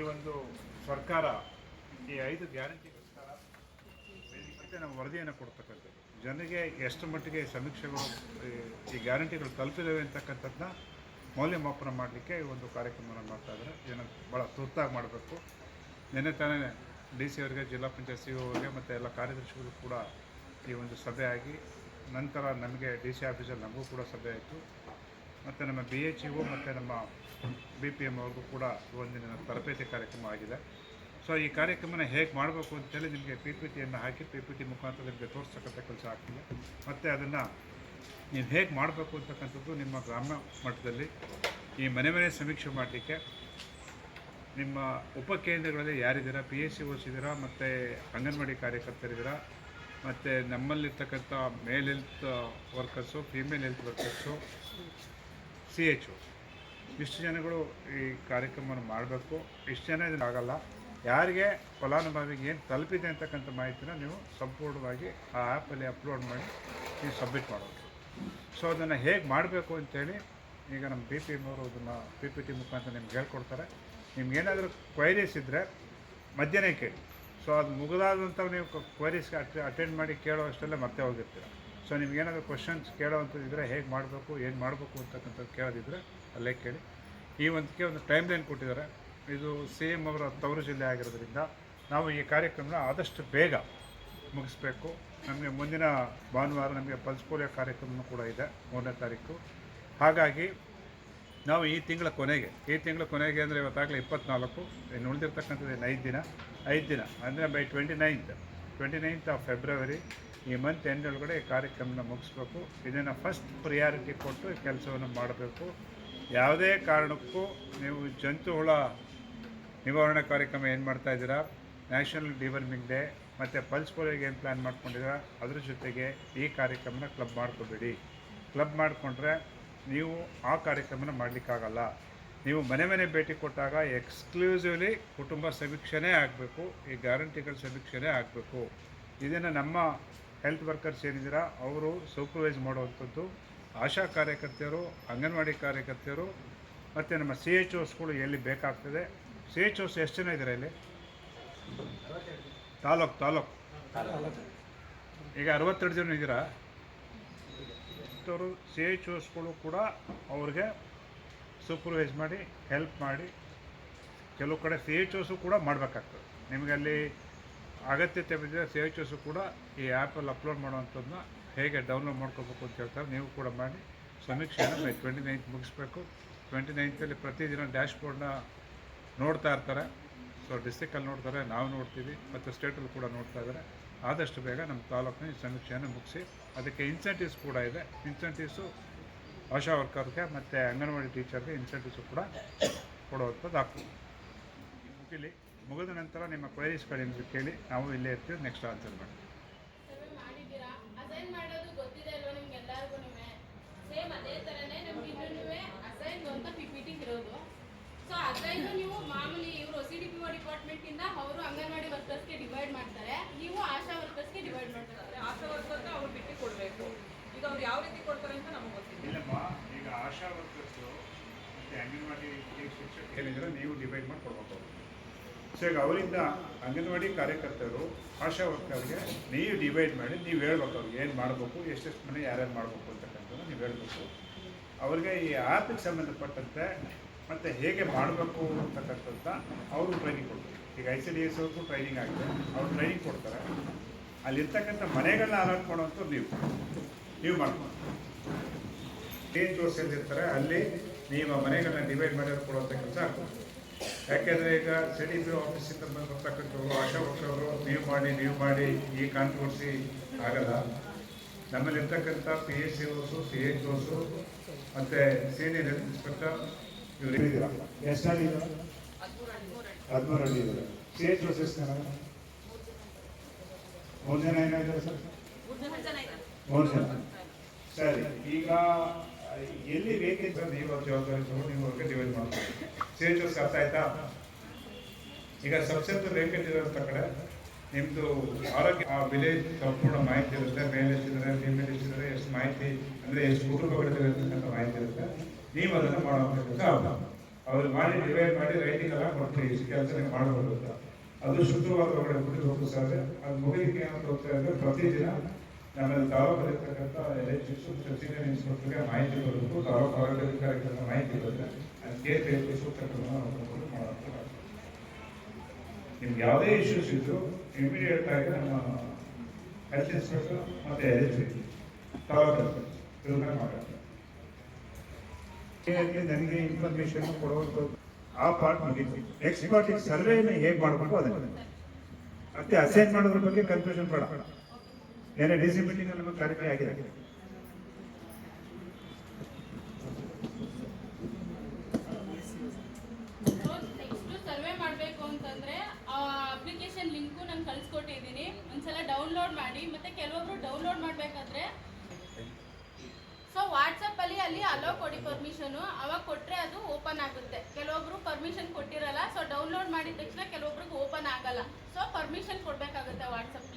ಒಂದು ಸರ್ಕಾರ, ಈ ಐದು ಗ್ಯಾರಂಟಿಗೋಸ್ಕರ ಮತ್ತೆ ನಾವು ವರದಿಯನ್ನು ಕೊಡ್ತಕ್ಕಂಥದ್ದು. ಜನರಿಗೆ ಎಷ್ಟು ಮಟ್ಟಿಗೆ ಸಮೀಕ್ಷೆಗಳು, ಈ- ಈ ಗ್ಯಾರಂಟಿಗಳು ತಲುಪಿದ್ದಾವೆ ಅಂತಕ್ಕಂಥದ್ದನ್ನ ಮೌಲ್ಯಮಾಪನ ಮಾಡಲಿಕ್ಕೆ ಈ ಒಂದು ಕಾರ್ಯಕ್ರಮವನ್ನು ಮಾಡ್ತಾ ಇದ್ದಾರೆ. ಜನ ಭಾಳ ತುರ್ತಾಗಿ ಮಾಡಬೇಕು. ನಿನ್ನೆ ತಾನೇ ಡಿ ಸಿ ಅವರಿಗೆ, ಜಿಲ್ಲಾ ಪಂಚಾಯತ್ ಸಿ ಅವರಿಗೆ ಮತ್ತು ಎಲ್ಲ ಕಾರ್ಯದರ್ಶಿಗಳು ಕೂಡ ಈ ಒಂದು ಸಭೆ ಆಗಿ, ನಂತರ ನಮಗೆ ಡಿ ಸಿ ಆಫೀಸಲ್ಲಿ ನಮಗೂ ಕೂಡ ಸಭೆ ಆಯಿತು. ಮತ್ತು ನಮ್ಮ ಬಿ ಎಚ್ ಇಒ ಮತ್ತು ನಮ್ಮ ಬಿ ಪಿ ಎಂ ಅವ್ರಿಗೂ ಕೂಡ ಒಂದಿನ ತರಬೇತಿ ಕಾರ್ಯಕ್ರಮ ಆಗಿದೆ. ಸೊ ಈ ಕಾರ್ಯಕ್ರಮನ ಹೇಗೆ ಮಾಡಬೇಕು ಅಂತೇಳಿ ನಿಮಗೆ ಪಿ ಪಿ ಟಿಯನ್ನು ಹಾಕಿ ಪಿ ಪಿ ಟಿ ಮುಖಾಂತರ ನಿಮಗೆ ತೋರಿಸ್ತಕ್ಕಂಥ ಕೆಲಸ ಆಗ್ತಿದೆ. ಮತ್ತು ಅದನ್ನು ನೀವು ಹೇಗೆ ಮಾಡಬೇಕು ಅಂತಕ್ಕಂಥದ್ದು ನಿಮ್ಮ ಗ್ರಾಮ ಮಟ್ಟದಲ್ಲಿ ಈ ಮನೆ ಮನೆ ಸಮೀಕ್ಷೆ ಮಾಡಲಿಕ್ಕೆ ನಿಮ್ಮ ಉಪಕೇಂದ್ರಗಳಲ್ಲಿ ಯಾರಿದ್ದೀರಾ? ಪಿ ಎಸ್ ಸಿ ಓಸ್ ಇದ್ದೀರಾ? ಮತ್ತು ಅಂಗನವಾಡಿ ಕಾರ್ಯಕರ್ತರಿದ್ದೀರಾ? ಮತ್ತು ನಮ್ಮಲ್ಲಿರ್ತಕ್ಕಂಥ male health workers female health workers C H ಇಷ್ಟು ಜನಗಳು ಈ ಕಾರ್ಯಕ್ರಮವನ್ನು ಮಾಡಬೇಕು. ಇಷ್ಟು ಜನ ಆಗಲ್ಲ. ಯಾರಿಗೆ ಫಲಾನುಭವಿಗೆ ಏನು ತಲುಪಿದೆ ಅಂತಕ್ಕಂಥ ಮಾಹಿತಿನ ನೀವು ಸಂಪೂರ್ಣವಾಗಿ ಆ ಆ್ಯಪಲ್ಲಿ ಅಪ್ಲೋಡ್ ಮಾಡಿ ನೀವು ಸಬ್ಮಿಟ್ ಮಾಡೋದು ಸೊ ಅದನ್ನು ಹೇಗೆ ಮಾಡಬೇಕು ಅಂತೇಳಿ ಈಗ ನಮ್ಮ ಬಿ ಪಿ ಎಂ ಅವರು ಅದನ್ನು ಪಿ ಪಿ ಟಿ ಮುಖಾಂತರ ನಿಮ್ಗೆ ಹೇಳ್ಕೊಡ್ತಾರೆ. ನಿಮ್ಗೇನಾದರೂ ಕ್ವೈರೀಸ್ ಇದ್ದರೆ ಮಧ್ಯಾಹ್ನ ಕೇಳಿ. ಸೊ ಅದು ಮುಗಿದಾದಂಥ ನೀವು ಕ್ವೈರೀಸ್ಗೆ ಅಟ್ ಅಟೆಂಡ್ ಮಾಡಿ ಕೇಳೋ ಅಷ್ಟರಲ್ಲೇ ಮತ್ತೆ ಹೋಗಿರ್ತೀರ. ಸೊ ನಿಮ್ಗೇನಾದರೂ ಕ್ವಶನ್ಸ್ ಕೇಳೋವಂಥದ್ದಿದ್ರೆ ಹೇಗೆ ಮಾಡಬೇಕು, ಏನು ಮಾಡಬೇಕು ಅಂತಕ್ಕಂಥದ್ದು ಕೇಳೋದಿದ್ದರೆ ಅಲ್ಲೇ ಕೇಳಿ. ಈ ಒಂದಕ್ಕೆ ಒಂದು ಟೈಮ್ ಲೈನ್ ಕೊಟ್ಟಿದ್ದಾರೆ. ಇದು ಸಿ ಎಂ ಅವರ ತವರು ಜಿಲ್ಲೆ ಆಗಿರೋದ್ರಿಂದ ನಾವು ಈ ಕಾರ್ಯಕ್ರಮನ ಆದಷ್ಟು ಬೇಗ ಮುಗಿಸ್ಬೇಕು. ನಮಗೆ ಮುಂದಿನ ಭಾನುವಾರ ನಮಗೆ ಪಲ್ಸ್ ಪೋಲಿಯೋ ಕಾರ್ಯಕ್ರಮ ಕೂಡ ಇದೆ, ಮೂರನೇ ತಾರೀಕು. ಹಾಗಾಗಿ ನಾವು ಈ ತಿಂಗಳ ಕೊನೆಗೆ, ಈ ತಿಂಗಳ ಕೊನೆಗೆ ಅಂದರೆ ಇವತ್ತಾಗಲೇ ಇಪ್ಪತ್ನಾಲ್ಕು, ಇನ್ನು ಉಳಿದಿರ್ತಕ್ಕಂಥದ್ದು ಐದು ದಿನ ಐದು ದಿನ, ಅಂದರೆ by twenty ninth twenty ninth of February ಈ ಮಂತ್ ಎಂಡ್ ಒಳಗಡೆ ಈ ಕಾರ್ಯಕ್ರಮನ ಮುಗಿಸ್ಬೇಕು. ಇದನ್ನು ಫಸ್ಟ್ ಪ್ರಿಯಾರಿಟಿ ಕೊಟ್ಟು ಕೆಲಸವನ್ನು ಮಾಡಬೇಕು. ಯಾವುದೇ ಕಾರಣಕ್ಕೂ ನೀವು ಜಂತು ಹುಳ ನಿವಾರಣಾ ಕಾರ್ಯಕ್ರಮ ಏನು ಮಾಡ್ತಾ ಇದ್ದೀರಾ? ನ್ಯಾಷನಲ್ ಡಿವರ್ಮಿಂಗ್ ಡೇ ಮತ್ತು ಪಲ್ಸ್ ಪೋಲಿಯೋಗೆ ಏನು ಪ್ಲ್ಯಾನ್ ಮಾಡ್ಕೊಂಡಿದ್ದೀರಾ? ಅದ್ರ ಜೊತೆಗೆ ಈ ಕಾರ್ಯಕ್ರಮನ ಕ್ಲಬ್ ಮಾಡ್ಕೋಬೇಡಿ. ಕ್ಲಬ್ ಮಾಡಿಕೊಂಡ್ರೆ ನೀವು ಆ ಕಾರ್ಯಕ್ರಮನ ಮಾಡಲಿಕ್ಕಾಗಲ್ಲ. ನೀವು ಮನೆ ಮನೆ ಭೇಟಿ ಕೊಟ್ಟಾಗ ಎಕ್ಸ್ಕ್ಲೂಸಿವ್ಲಿ ಕುಟುಂಬ ಸಮೀಕ್ಷೆನೇ ಆಗಬೇಕು. ಈ ಗ್ಯಾರಂಟಿಗಳ ಸಮೀಕ್ಷೆನೇ ಆಗಬೇಕು. ಇದನ್ನು ನಮ್ಮ ಹೆಲ್ತ್ ವರ್ಕರ್ಸ್ ಏನಿದ್ದೀರಾ, ಅವರು ಸೂಪರ್ವೈಸ್ ಮಾಡುವಂಥದ್ದು. ಆಶಾ ಕಾರ್ಯಕರ್ತೆಯರು, ಅಂಗನವಾಡಿ ಕಾರ್ಯಕರ್ತೆಯರು, ಮತ್ತು ನಮ್ಮ ಸಿ ಎಚ್ ಓಸ್ಗಳು ಎಲ್ಲಿ ಬೇಕಾಗ್ತದೆ. ಸಿ ಎಚ್ ಓಸ್ ಎಷ್ಟು ಜನ ಇದ್ದಾರೆ ಇಲ್ಲಿ? ತಾಲೂಕು ತಾಲೂಕು. ಈಗ ಅರವತ್ತೆರಡು ಜನ ಇದ್ದೀರಾ? ಅವರು ಸಿ ಎಚ್ ಓಸ್ಗಳು ಕೂಡ ಅವ್ರಿಗೆ ಸೂಪರ್ವೈಸ್ ಮಾಡಿ, ಹೆಲ್ಪ್ ಮಾಡಿ. ಕೆಲವು ಕಡೆ ಸಿ ಎಚ್ ಓಸು ಕೂಡ ಮಾಡಬೇಕಾಗ್ತದೆ. ನಿಮಗೆ ಅಲ್ಲಿ ಅಗತ್ಯತೆ ಬಿದ್ದರೆ ಸಿ ಎಚ್ ಓಸು ಕೂಡ ಈ ಆ್ಯಪಲ್ಲಿ ಅಪ್ಲೋಡ್ ಮಾಡುವಂಥದ್ದನ್ನ ಹೇಗೆ ಡೌನ್ಲೋಡ್ ಮಾಡ್ಕೋಬೇಕು ಅಂತ ಹೇಳ್ತಾರೆ. ನೀವು ಕೂಡ ಮಾಡಿ. ಸಮೀಕ್ಷೆಯನ್ನು ಬೈ ಟ್ವೆಂಟಿ ನೈನ್ತ್ ಮುಗಿಸ್ಬೇಕು. ಟ್ವೆಂಟಿ ನೈನ್ತಲ್ಲಿ ಪ್ರತಿದಿನ ಡ್ಯಾಶ್ ಬೋರ್ಡ್ನ ನೋಡ್ತಾ ಇರ್ತಾರೆ. ಸೊ ಡಿಸ್ಟಿಕಲ್ಲಿ ನೋಡ್ತಾರೆ, ನಾವು ನೋಡ್ತೀವಿ, ಮತ್ತು ಸ್ಟೇಟಲ್ಲಿ ಕೂಡ ನೋಡ್ತಾ ಇದ್ದಾರೆ. ಆದಷ್ಟು ಬೇಗ ನಮ್ಮ ತಾಲೂಕಿನ ಈ ಸಮೀಕ್ಷೆಯನ್ನು ಮುಗಿಸಿ. ಅದಕ್ಕೆ ಇನ್ಸೆಂಟಿವ್ಸ್ ಕೂಡ ಇದೆ. ಇನ್ಸೆಂಟಿವ್ಸು ಆಶಾ ವರ್ಕರ್ಗೆ ಮತ್ತು ಅಂಗನವಾಡಿ ಟೀಚರ್ಗೆ ಇನ್ಸೆಂಟಿವ್ಸು ಕೂಡ ಕೊಡುವಂಥದ್ದು ಆಗ್ತದೆ. ಮುಗಿಲಿ. ಮುಗಿದ ನಂತರ ನಿಮ್ಮ ಕ್ವೈರೀಸ್ಗಳಿಂದ ಕೇಳಿ ನಾವು ಇಲ್ಲೇ ಇರ್ತೀವಿ. ನೆಕ್ಸ್ಟ್ ಆನ್ಸರ್ ಮಾಡಿ. ಸರ್ವೆ ಮಾಡಿದ್ದೀರಾ? ಅಸೈನ್ ಮಾಡೋದು ಗೊತ್ತಿದೆ ಅಲ್ವಾ ನಿಮ್ಗೆ ಎಲ್ಲರಿಗೂ ಸೇಮ್ ಅದೇ ತರನೇ ನಮ್ಗೆ ಇನ್ನೂ ಅಸೈನ್ ಅಂತ ಪಿ ಪಿ ಇರೋದು. ಸೊ ಅಸೈನ್ ನೀವು ಮಾಮೂಲಿ ಇವರು C D P O department ಇಂದ ಅವರು ಅಂಗನವಾಡಿ ವರ್ಕರ್ಸ್ಗೆ ಡಿವೈಡ್ ಮಾಡ್ತಾರೆ. ನೀವು ಆಶಾ ವರ್ಕರ್ಸ್ಗೆ ಡಿವೈಡ್ ಮಾಡ್ತಾರೆ. ಆಶಾ ವರ್ಕರ್ನ ಅವ್ರು ಬಿಟ್ಟು ಕೊಡಬೇಕು. ಈಗ ಅವ್ರು ಯಾವ ರೀತಿ ಕೊಡ್ತಾರೆ ಅಂತ ನಮಗೆ ಗೊತ್ತಿಲ್ಲ. ಇಲ್ಲಮ್ಮ ಈಗ ಆಶಾ ವರ್ಕರ್ಸು ಮತ್ತು ಅಂಗನವಾಡಿ ಶಿಕ್ಷಕ ಹೇಳಿದ್ರೆ ನೀವು ಡಿವೈಡ್ ಮಾಡಿ ಕೊಡ್ಬೇಕು ಸೊ ಅವರಿಂದ ಅಂಗನವಾಡಿ ಕಾರ್ಯಕರ್ತರು, ಆಶಾ ವರ್ಕರ್ಗೆ ನೀವು ಡಿವೈಡ್ ಮಾಡಿ, ನೀವು ಹೇಳ್ಬೇಕು ಅವ್ರಿಗೆ ಏನು ಮಾಡಬೇಕು, ಎಷ್ಟೆಷ್ಟು ಮನೆ ಯಾರ್ಯಾರು ಮಾಡಬೇಕು ಅಂತಕ್ಕಂಥದ್ದು ನೀವು ಹೇಳಬೇಕು. ಅವ್ರಿಗೆ ಈ ಆ್ಯಪಿಗೆ ಸಂಬಂಧಪಟ್ಟಂತೆ ಮತ್ತು ಹೇಗೆ ಮಾಡಬೇಕು ಅಂತಕ್ಕಂಥದ್ದು ಅವರು ಟ್ರೈನಿಂಗ್ ಕೊಡ್ತಾರೆ ಈಗ ಐ ಸಿ ಡಿ ಎಸ್ ಅವ್ರಿಗೂ ಟ್ರೈನಿಂಗ್ ಆಗಿದೆ, ಅವ್ರು ಟ್ರೈನಿಂಗ್ ಕೊಡ್ತಾರೆ. ಅಲ್ಲಿರ್ತಕ್ಕಂಥ ಮನೆಗಳನ್ನ ಅಲರ್ಟ್ ಮಾಡುವಂಥದ್ದು ನೀವು. ನೀವು ಮಾಡ್ಕೊಂಡು ಏನು ತೋರಿಸಿರ್ತಾರೆ ಅಲ್ಲಿ ನೀವು ಮನೆಗಳನ್ನ ಡಿವೈಡ್ ಮಾಡಿ ಕೊಡುವಂಥ ಕೆಲಸ ಆಗ್ತದೆ. ಯಾಕೆಂದರೆ ಈಗ ಸಿ ಡಿ ಪಿ ಆಫೀಸಿಂದ ಬರ್ತಕ್ಕಂಥವ್ರು ಆಶಾ ವರ್ಷವರು ನೀವು ಮಾಡಿ ನೀವು ಮಾಡಿ, ಈ ಕಾಂಟ್ರವರ್ಸಿ ಆಗಲ್ಲ. ನಮ್ಮಲ್ಲಿ ಇರ್ತಕ್ಕಂಥ P S C Os C H Os, ಮತ್ತು ಸೀನಿಯರ್ ಹೆಲ್ತ್ ಇನ್ಸ್ಪೆಕ್ಟರ್ ಇವ್ರು ಇದ್ದೀರಾ. ಸಿ ಎಚ್ ಓಸ್ ಎಷ್ಟು ಮೂರು ಜನ ಏನಾಗಿದ್ದಾರೆ ಸರ್? ಮೂರು ಜನ. ಸರಿ, ಈಗ ಎಲ್ಲಿ ಬೇಕಿದ್ರೆ ನೀವು ಜವಾಬ್ದಾರಿ ನೀವು ಅವ್ರಿಗೆ ಸೇರ್ಸ್ ಅರ್ಥ ಆಯ್ತಾ? ಈಗ ಸಬ್ಸೆಂಟರ್ ವೇಕೆಂಟ್ ಕಡೆ ನಿಮ್ಮದು ಆರೋಗ್ಯ, ಆ ವಿಲೇಜ್ ಸಂಪೂರ್ಣ ಮಾಹಿತಿ ಇರುತ್ತೆ. ಮೇಲೆ ಎಷ್ಟಿದ್ದಾರೆ ಫೀಮೇಲ್ ಎಷ್ಟಿದ್ದಾರೆ ಎಷ್ಟು ಮಾಹಿತಿ ಅಂದರೆ ಎಷ್ಟು ಕುಟುಂಬಗಳಿದೆ ಅಂತಕ್ಕಂಥ ಮಾಹಿತಿ ಇರುತ್ತೆ. ನೀವು ಅದನ್ನು ಕೆಲಸ ಆಗ್ಬೋದು ಅವ್ರು ಮಾಡಿ ಡಿವೈಡ್ ಮಾಡಿ ರೈಟಿಂಗ್ ಎಲ್ಲ ಕೊಟ್ಟು ಇಷ್ಟು ಕೆಲಸ ಮಾಡಬಹುದು ಅಂತ. ಅದು ಶುದ್ಧವಾದ ಒಳಗಡೆ ಬಿಟ್ಟು ಹೋಗ್ತಾರೆ ಅದು ಮುಗಿಲಿಕ್ಕೆ ಅಂತ ಹೋಗ್ತಾ ಇದ್ರೆ ಪ್ರತಿದಿನ ನಮ್ಮಲ್ಲಿ ತಾಲೂಕಲ್ಲಿರ್ತಕ್ಕಂಥ ಎಲೆಕ್ಟ್ರಿಕ್ಸ್ ಸೀನಿಯರ್ ಇನ್ಸ್ಪೆಕ್ಟರ್ಗೆ ಮಾಹಿತಿ ಬರಬೇಕು ತಾಲೂಕು ಆರೋಗ್ಯಾಧಿಕಾರಿಗಳಿಂದ ಮಾಹಿತಿ ಬಂದರೆ ಅದಕ್ಕೆ ಸೂಕ್ತ ಕ್ರಮ ಮಾಡೋದು ನಿಮ್ಗೆ ಯಾವುದೇ ಇಶ್ಯೂಸ್ ಇದ್ರು ಇಮಿಡಿಯೇಟ್ ಆಗಿ ನಮ್ಮ ಹೆಲ್ತ್ ಇನ್ಸ್ಪೆಕ್ಟರ್ ಮತ್ತು ಎಲೆಕ್ಟ್ರಿಕ್ ತಾಲೂಕು ಇವ್ರನ್ನ ಮಾತಾಡ್ತಾರೆ ಹೇಗೆ ನನಗೆ ಇನ್ಫಾರ್ಮೇಶನ್ ಕೊಡುವಂಥದ್ದು ಆ ಪಾರ್ಟ್ ಮುಗಿತು. ನೆಕ್ಸ್ಟ್ ಪಾರ್ಟಿಗೆ ಸರ್ವೇನ ಹೇಗೆ ಮಾಡಬೇಕು ಅದನ್ನು. ಮತ್ತೆ ಅಸೈನ್ ಮಾಡೋದ್ರ ಬಗ್ಗೆ ಕನ್ಫ್ಯೂಷನ್ ಬೇಡ. ಏನೇ ಡಿ ಸಿ ಮೀಟಿಂಗ್ ಅಲ್ಲಿ ಕ್ಲಾರಿಫೈ ಆಗಿದೆ ಸರ್ವೆ ಮಾಡಬೇಕು ಅಂತಂದ್ರೆ ಅಪ್ಲಿಕೇಶನ್ ಲಿಂಕು ನಾನು ಕಳ್ಸಿಕೊಟ್ಟಿದ್ದೀನಿ ಒಂದ್ಸಲ ಡೌನ್ಲೋಡ್ ಮಾಡಿ, ಮತ್ತೆ ಕೆಲವೊಬ್ರು ಡೌನ್ಲೋಡ್ ಮಾಡಬೇಕಾದ್ರೆ ಸೊ ವಾಟ್ಸಪ್ ಅಲ್ಲಿ ಅಲ್ಲಿ ಅಲೋ ಕೊಡಿ ಪರ್ಮಿಷನ್ ಅವಾಗ ಕೊಟ್ರೆ ಅದು ಓಪನ್ ಆಗುತ್ತೆ. ಕೆಲವೊಬ್ರು ಪರ್ಮಿಷನ್ ಕೊಟ್ಟಿರಲ್ಲ ಸೊ ಡೌನ್ಲೋಡ್ ಮಾಡಿದ ತಕ್ಷಣ ಕೆಲವೊಬ್ರಿಗೆ ಓಪನ್ ಆಗಲ್ಲ. ಸೊ ಪರ್ಮಿಷನ್ ಕೊಡ್ಬೇಕಾಗುತ್ತೆ ವಾಟ್ಸಪ್